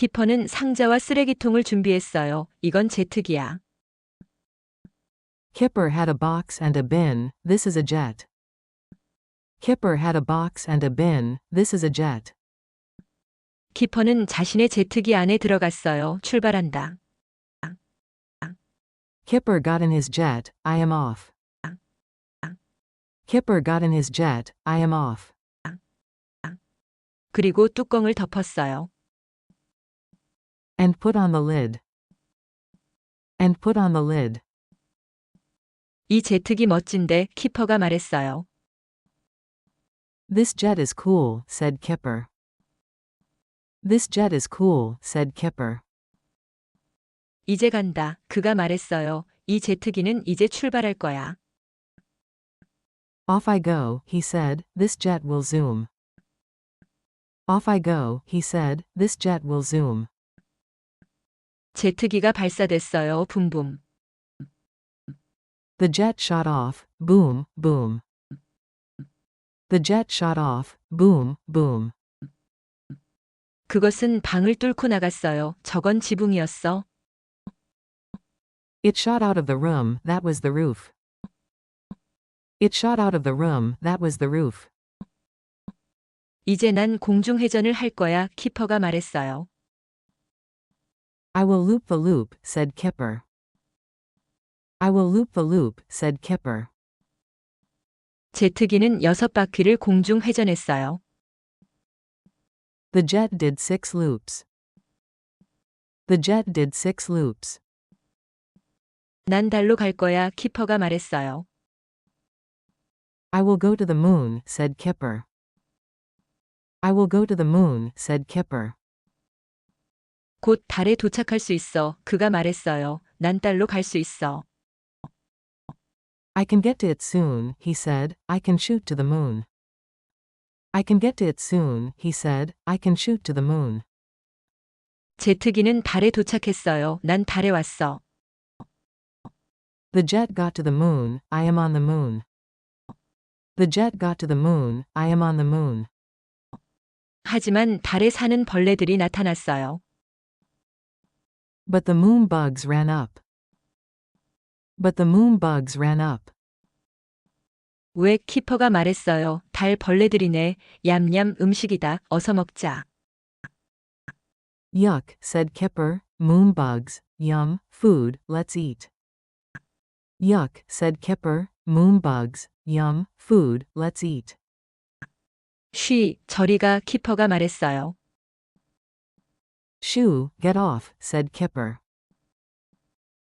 키퍼는 상자와 쓰레기통을 준비했어요. 이건 제 특이야. Kipper had a box and a bin, this is a jet. Kipper had a box and a bin, this is a jet. 키퍼는 자신의 제트기 안에 들어갔어요. 출발한다. Kipper got in his jet, I am off. Kipper got in his jet, I am off. 그리고 뚜껑을 덮었어요. And put on the lid. And put on the lid. 이 제트기 멋진데 키퍼가 말했어요. This jet is cool, said Kipper. This jet is cool, said Kipper. 이제 간다. 그가 말했어요. 이 제트기는 이제 출발할 거야. Off I go, he said, this jet will zoom. Off I go, he said, this jet will zoom. 제트기가 발사됐어요. 붐붐. The jet shot off, boom, boom. The jet shot off, boom, boom. 그것은 방을 뚫고 나갔어요. 저건 지붕이었어. It shot out of the room, that was the roof. It shot out of the room, that was the roof. 이제 난 공중회전을 할 거야. 키퍼가 말했어요. I will loop the loop, said Kipper. I will loop the loop, said Kipper. 제트기는 여섯 바퀴를 공중회전했어요. The jet did six loops. The jet did six loops. 난 달로 갈 거야. 키퍼가 말했어요. I will go to the moon, said Kipper. I will go to the moon, said Kipper. 곧 달에 도착할 수 있어. 그가 말했어요. 난 달로 갈 수 있어. I can get to it soon, he said, I can shoot to the moon. I can get to it soon, he said, I can shoot to the moon. 제트기는 달에 도착했어요. 난 달에 왔어. The jet got to the moon, I am on the moon. The jet got to the moon, I am on the moon. 하지만 달에 사는 벌레들이 나타났어요. But the moon bugs ran up. But the moon bugs ran up. 왜 키퍼가 말했어요. 달 벌레들이네. 얌얌 음식이다. 어서 먹자. Yuck, said Kipper, moon bugs, yum, food, let's eat. Yuck, said Kipper, moon bugs, yum, food, let's eat. 쉬, 저리가 키퍼가 말했어요. Shoo, get off, said Kipper.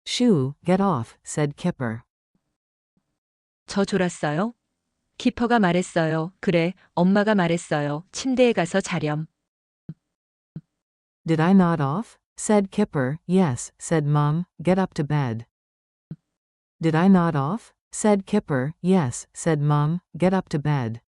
Shoo, get off, said Kipper. 저 졸았어요? 키퍼가 말했어요. 그래, 엄마가 말했어요. 침대에 가서 자렴. Did I nod off? said Kipper. Yes, said Mum, get up to bed. Did I nod off? said Kipper. Yes, said Mum, get up to bed.